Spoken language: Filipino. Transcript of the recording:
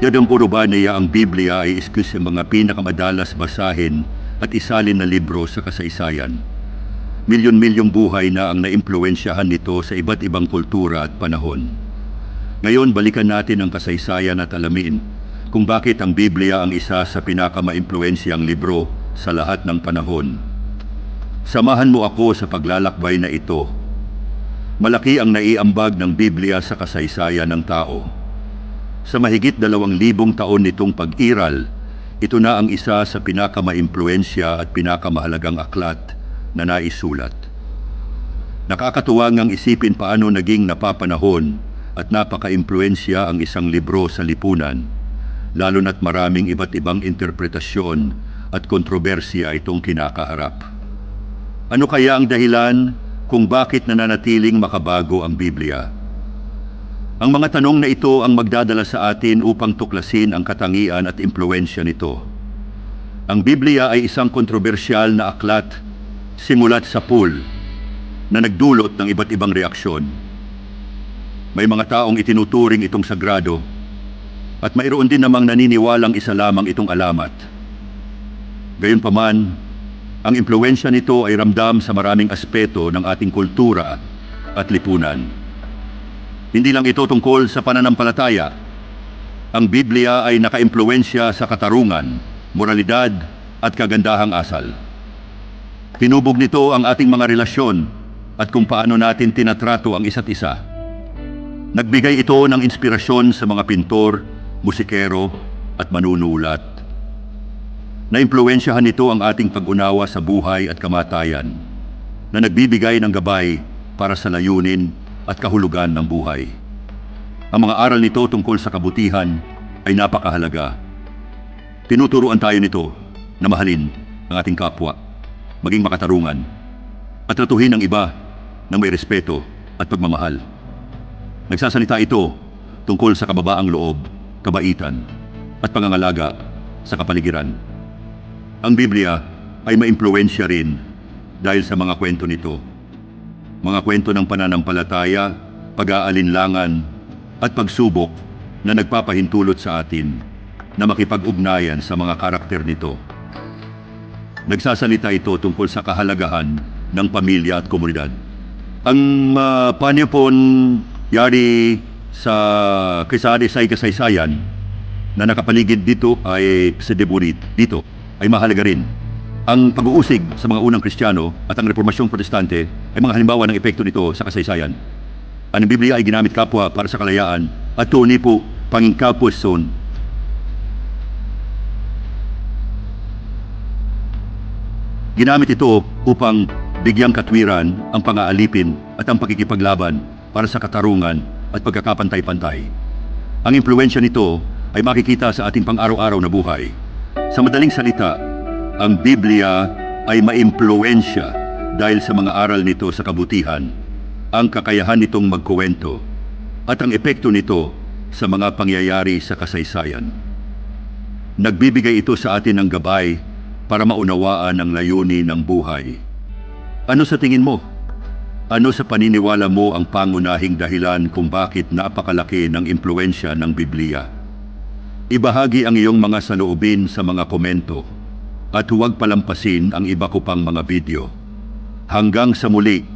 Puro ba niya ang Biblia ay isa sa mga pinakamadalas basahin at isalin na libro sa kasaysayan. Milyon-milyong buhay na ang naimpluensyahan nito sa iba't ibang kultura at panahon. Ngayon, balikan natin ang kasaysayan at alamin kung bakit ang Biblia ang isa sa pinakamaimpluensyang libro sa lahat ng panahon. Samahan mo ako sa paglalakbay na ito. Malaki ang naiambag ng Biblia sa kasaysayan ng tao. Sa mahigit dalawang libong taon nitong pag-iral, ito na ang isa sa pinakamaimpluensya at pinakamahalagang aklat na naisulat. Nakakatuwa ngang isipin paano naging napapanahon at napaka-impluensya ang isang libro sa lipunan, lalo na't maraming iba't ibang interpretasyon at kontrobersya itong kinakaharap. Ano kaya ang dahilan kung bakit nananatiling makabago ang Biblia? Ang mga tanong na ito ang magdadala sa atin upang tuklasin ang katangian at impluensya nito. Ang Biblia ay isang kontrobersyal na aklat simulat sa pool na nagdulot ng iba't ibang reaksyon. May mga taong itinuturing itong sagrado at mayroon din namang naniniwalang isa lamang itong alamat. Gayunpaman, ang impluensya nito ay ramdam sa maraming aspeto ng ating kultura at lipunan. Hindi lang ito tungkol sa pananampalataya. Ang Biblia ay nakaimpluensya sa katarungan, moralidad at kagandahang asal. Tinubog nito ang ating mga relasyon at kung paano natin tinatrato ang isa't isa. Nagbigay ito ng inspirasyon sa mga pintor, musikero at manunulat. Naimpluensyahan nito ang ating pag-unawa sa buhay at kamatayan na nagbibigay ng gabay para sa layunin at kahulugan ng buhay. Ang mga aral nito tungkol sa kabutihan ay napakahalaga. Tinuturuan tayo nito na mahalin ang ating kapwa, maging makatarungan, at tratuhin ang iba ng may respeto at pagmamahal. Nagsasalita ito tungkol sa kababaang loob, kabaitan, at pangangalaga sa kapaligiran. Ang Biblia ay maimpluensya rin dahil sa mga kwento nito. Mga kwento ng pananampalataya, pag-aalinlangan, at pagsubok na nagpapahintulot sa atin na makipag-ugnayan sa mga karakter nito. Nagsasalita ito tungkol sa kahalagahan ng pamilya at komunidad. Ang uh, panipon yari sa kisari sa kasaysayan na nakapaligid dito ay sa Deburit dito ay mahalaga rin. Ang pag-uusig sa mga unang Kristiyano at ang reformasyong protestante ay mga halimbawa ng epekto nito sa kasaysayan. Ang Biblia ay ginamit kapwa para sa kalayaan at tunay po pangingkapos son. Ginamit ito upang bigyang katwiran ang pang-aalipin at ang pagkikipaglaban para sa katarungan at pagkakapantay-pantay. Ang impluensya nito ay makikita sa ating pang-araw-araw na buhay. Sa madaling salita, ang Biblia ay maimpluensya dahil sa mga aral nito sa kabutihan, ang kakayahan nitong magkuwento, at ang epekto nito sa mga pangyayari sa kasaysayan. Nagbibigay ito sa atin ng gabay para maunawaan ang layunin ng buhay. Ano sa tingin mo? Ano sa paniniwala mo ang pangunahing dahilan kung bakit napakalaki ng impluensya ng Biblia? Ibahagi ang iyong mga saloobin sa mga komento at huwag palampasin ang iba ko pang mga video. Hanggang sa muli,